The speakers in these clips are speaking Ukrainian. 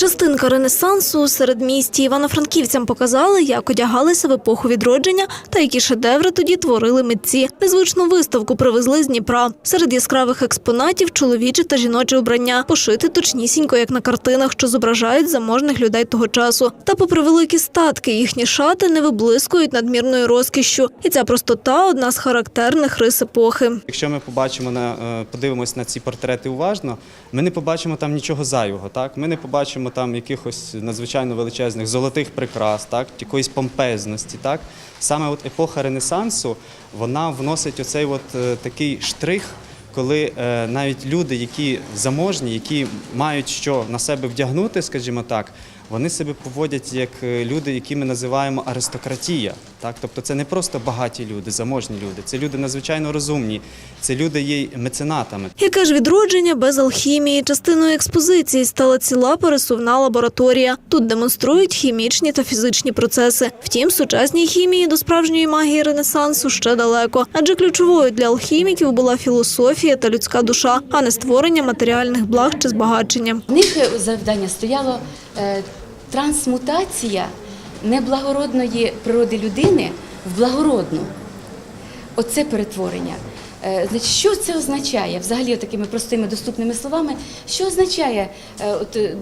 Частинка ренесансу у середмісті івано-франківцям показали, як одягалися в епоху відродження та які шедеври тоді творили митці. Незвичну виставку привезли з Дніпра. Серед яскравих експонатів чоловіче та жіноче обрання, пошити точнісінько, як на картинах, що зображають заможних людей того часу. Та, попри великі статки, їхні шати не виблискують надмірною розкішшю. І ця простота одна з характерних рис епохи. Якщо ми побачимо на е, подивимось на ці портрети уважно, ми не побачимо там нічого зайвого. Так, ми не побачимо там якихось надзвичайно величезних золотих прикрас, так, якоїсь помпезності. Так, саме от епоха Ренесансу вона вносить оцей от е, такий штрих. Коли е, навіть люди, які заможні, які мають що на себе вдягнути, скажімо так, вони себе поводять як е, люди, які ми називаємо аристократія. Так? Тобто це не просто багаті люди, заможні люди, це люди надзвичайно розумні, це люди є меценатами. Яке ж відродження без алхімії? Частиною експозиції стала ціла пересувна лабораторія. Тут демонструють хімічні та фізичні процеси. Втім, сучасній хімії до справжньої магії Ренесансу ще далеко, адже ключовою для алхіміків була філософія та людська душа, а не створення матеріальних благ чи збагачення. В них е, завдання стояло е, трансмутація неблагородної природи людини в благородну. Оце перетворення. Е, Значить, що це означає? Взагалі, такими простими доступними словами, що означає е, от, е,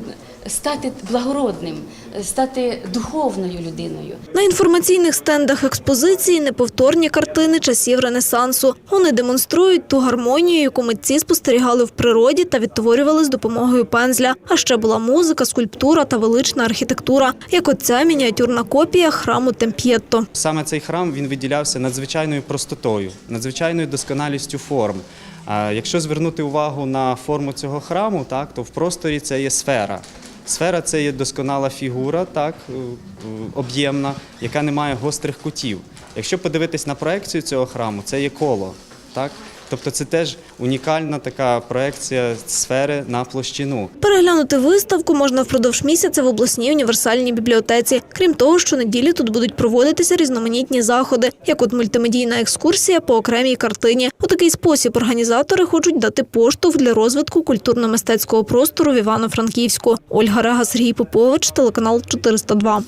стати благородним, стати духовною людиною? На інформаційних стендах експозиції неповторні картини часів Ренесансу. Вони демонструють ту гармонію, яку митці спостерігали в природі та відтворювали з допомогою пензля. А ще була музика, скульптура та велична архітектура, як оця мініатюрна копія храму Темп'єтто. Саме цей храм він виділявся надзвичайною простотою, надзвичайною досконалістю форм. А Якщо звернути увагу на форму цього храму, так, то в просторі це є сфера. Сфера це є досконала фігура, так, е, об'ємна, яка не має гострих кутів. Якщо подивитись на проекцію цього храму, це є коло. Так? Тобто це теж унікальна така проекція сфери на площину. Переглянути виставку можна впродовж місяця в обласній універсальній бібліотеці. Крім того, щонеділі тут будуть проводитися різноманітні заходи, як от мультимедійна екскурсія по окремій картині. У такий спосіб організатори хочуть дати поштовх для розвитку культурно-мистецького простору в Івано-Франківську. Ольга Рега, Сергій Попович, телеканал 402.